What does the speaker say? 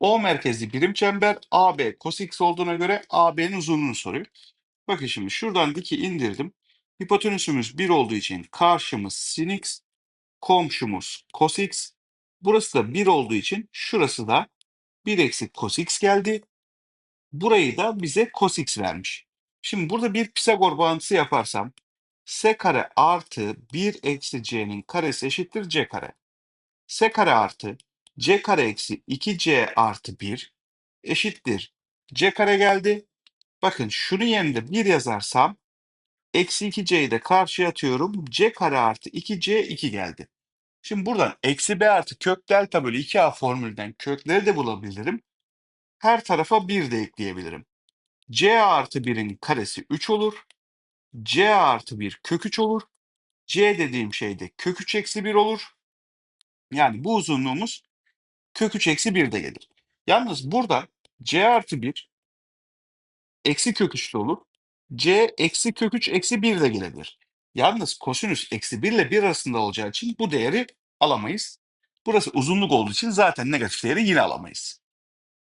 O merkezli birim çember AB cos x olduğuna göre AB'nin uzunluğunu soruyor. Bakın şimdi şuradan diki indirdim. Hipotenüsümüz 1 olduğu için karşımız sin x, komşumuz cos x. Burası da 1 olduğu için şurası da 1 eksi cos x geldi. Burayı da bize cos x vermiş. Şimdi burada bir Pisagor bağıntısı yaparsam s kare artı 1 eksi c'nin karesi eşittir c kare. s kare artı c kare eksi 2c artı 1 eşittir. c kare geldi. Bakın şunu yerine 1 yazarsam eksi 2c'yi de karşıya atıyorum. c kare artı 2c 2 geldi. Şimdi buradan eksi b artı kök delta bölü 2a formülden kökleri de bulabilirim. Her tarafa 1 de ekleyebilirim. c artı 1'in karesi 3 olur. c artı 1 kök 3 olur. c dediğim şey de kök 3 eksi 1 olur. Yani bu uzunluğumuz kök 3 eksi 1 de gelir. Yalnız burada c artı 1 eksi kök 3 de olur. c eksi kök 3 eksi 1 de gelebilir. Yalnız kosinüs eksi 1 ile 1 arasında olacağı için bu değeri alamayız. Burası uzunluk olduğu için zaten negatif değeri yine alamayız.